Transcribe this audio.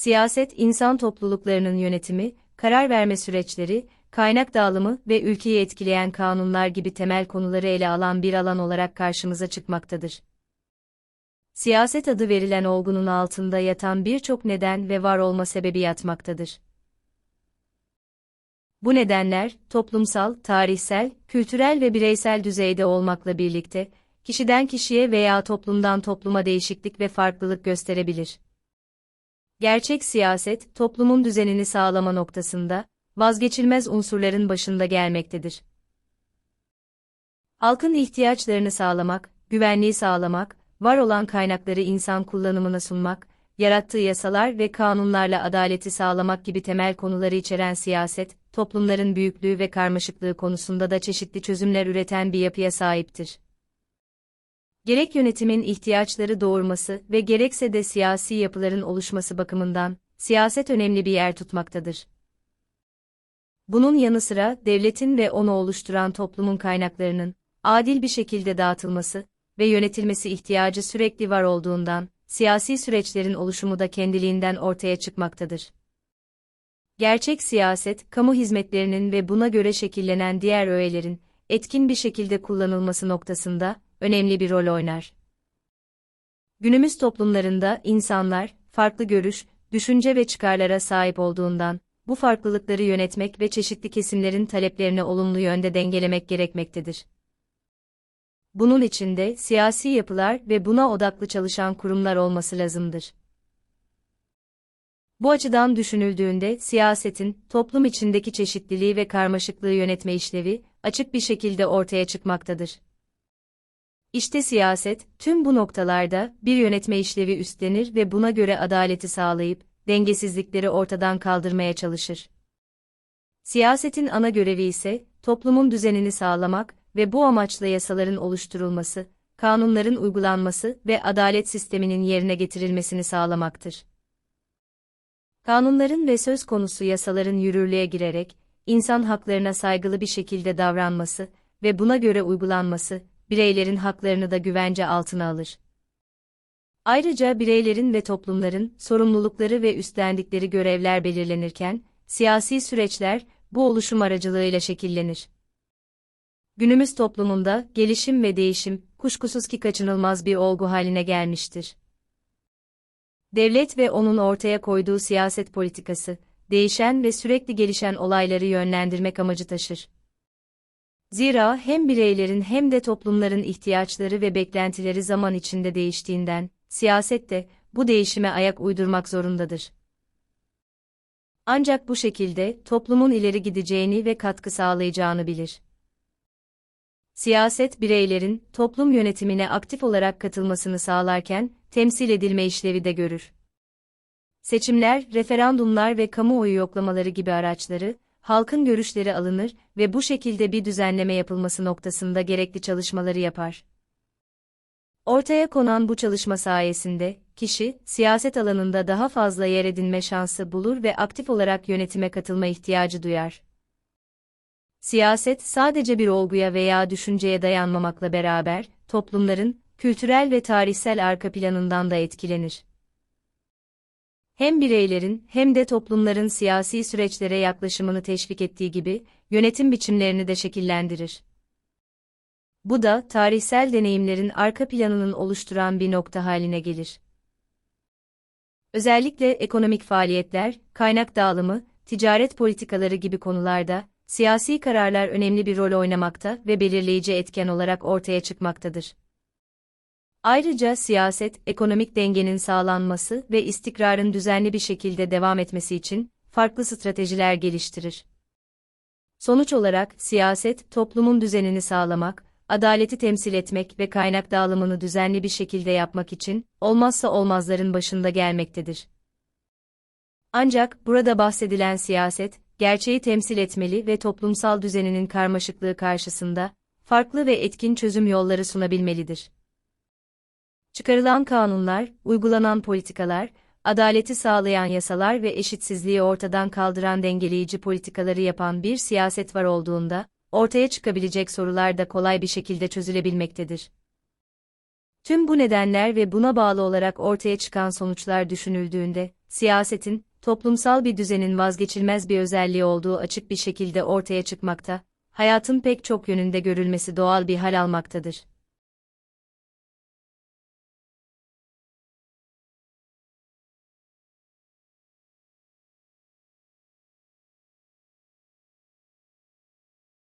Siyaset, insan topluluklarının yönetimi, karar verme süreçleri, kaynak dağılımı ve ülkeyi etkileyen kanunlar gibi temel konuları ele alan bir alan olarak karşımıza çıkmaktadır. Siyaset adı verilen olgunun altında yatan birçok neden ve var olma sebebi yatmaktadır. Bu nedenler, toplumsal, tarihsel, kültürel ve bireysel düzeyde olmakla birlikte, kişiden kişiye veya toplumdan topluma değişiklik ve farklılık gösterebilir. Gerçek siyaset, toplumun düzenini sağlama noktasında, vazgeçilmez unsurların başında gelmektedir. Halkın ihtiyaçlarını sağlamak, güvenliği sağlamak, var olan kaynakları insan kullanımına sunmak, yarattığı yasalar ve kanunlarla adaleti sağlamak gibi temel konuları içeren siyaset, toplumların büyüklüğü ve karmaşıklığı konusunda da çeşitli çözümler üreten bir yapıya sahiptir. Gerek yönetimin ihtiyaçları doğurması ve gerekse de siyasi yapıların oluşması bakımından, siyaset önemli bir yer tutmaktadır. Bunun yanı sıra devletin ve onu oluşturan toplumun kaynaklarının adil bir şekilde dağıtılması ve yönetilmesi ihtiyacı sürekli var olduğundan, siyasi süreçlerin oluşumu da kendiliğinden ortaya çıkmaktadır. Gerçek siyaset, kamu hizmetlerinin ve buna göre şekillenen diğer öğelerin etkin bir şekilde kullanılması noktasında önemli bir rol oynar. Günümüz toplumlarında insanlar farklı görüş, düşünce ve çıkarlara sahip olduğundan bu farklılıkları yönetmek ve çeşitli kesimlerin taleplerini olumlu yönde dengelemek gerekmektedir. Bunun için de siyasi yapılar ve buna odaklı çalışan kurumlar olması lazımdır. Bu açıdan düşünüldüğünde siyasetin toplum içindeki çeşitliliği ve karmaşıklığı yönetme işlevi açık bir şekilde ortaya çıkmaktadır. İşte siyaset tüm bu noktalarda bir yönetme işlevi üstlenir ve buna göre adaleti sağlayıp dengesizlikleri ortadan kaldırmaya çalışır. Siyasetin ana görevi ise toplumun düzenini sağlamak ve bu amaçla yasaların oluşturulması, kanunların uygulanması ve adalet sisteminin yerine getirilmesini sağlamaktır. Kanunların ve söz konusu yasaların yürürlüğe girerek, insan haklarına saygılı bir şekilde davranması ve buna göre uygulanması, bireylerin haklarını da güvence altına alır. Ayrıca bireylerin ve toplumların sorumlulukları ve üstlendikleri görevler belirlenirken, siyasi süreçler bu oluşum aracılığıyla şekillenir. Günümüz toplumunda gelişim ve değişim kuşkusuz ki kaçınılmaz bir olgu haline gelmiştir. Devlet ve onun ortaya koyduğu siyaset politikası, değişen ve sürekli gelişen olayları yönlendirmek amacı taşır. Zira hem bireylerin hem de toplumların ihtiyaçları ve beklentileri zaman içinde değiştiğinden, siyaset de bu değişime ayak uydurmak zorundadır. Ancak bu şekilde toplumun ileri gideceğini ve katkı sağlayacağını bilir. Siyaset bireylerin toplum yönetimine aktif olarak katılmasını sağlarken temsil edilme işlevi de görür. Seçimler, referandumlar ve kamuoyu yoklamaları gibi araçları, halkın görüşleri alınır ve bu şekilde bir düzenleme yapılması noktasında gerekli çalışmaları yapar. Ortaya konan bu çalışma sayesinde, kişi, siyaset alanında daha fazla yer edinme şansı bulur ve aktif olarak yönetime katılma ihtiyacı duyar. Siyaset sadece bir olguya veya düşünceye dayanmamakla beraber, toplumların, kültürel ve tarihsel arka planından da etkilenir. Hem bireylerin hem de toplumların siyasi süreçlere yaklaşımını teşvik ettiği gibi, yönetim biçimlerini de şekillendirir. Bu da tarihsel deneyimlerin arka planının oluşturan bir nokta haline gelir. Özellikle ekonomik faaliyetler, kaynak dağılımı, ticaret politikaları gibi konularda, siyasi kararlar önemli bir rol oynamakta ve belirleyici etken olarak ortaya çıkmaktadır. Ayrıca siyaset, ekonomik dengenin sağlanması ve istikrarın düzenli bir şekilde devam etmesi için farklı stratejiler geliştirir. Sonuç olarak siyaset, toplumun düzenini sağlamak, adaleti temsil etmek ve kaynak dağılımını düzenli bir şekilde yapmak için olmazsa olmazların başında gelmektedir. Ancak burada bahsedilen siyaset, gerçeği temsil etmeli ve toplumsal düzeninin karmaşıklığı karşısında farklı ve etkin çözüm yolları sunabilmelidir. Çıkarılan kanunlar, uygulanan politikalar, adaleti sağlayan yasalar ve eşitsizliği ortadan kaldıran dengeleyici politikaları yapan bir siyaset var olduğunda, ortaya çıkabilecek sorular da kolay bir şekilde çözülebilmektedir. Tüm bu nedenler ve buna bağlı olarak ortaya çıkan sonuçlar düşünüldüğünde, siyasetin, toplumsal bir düzenin vazgeçilmez bir özelliği olduğu açık bir şekilde ortaya çıkmakta, hayatın pek çok yönünde görülmesi doğal bir hal almaktadır.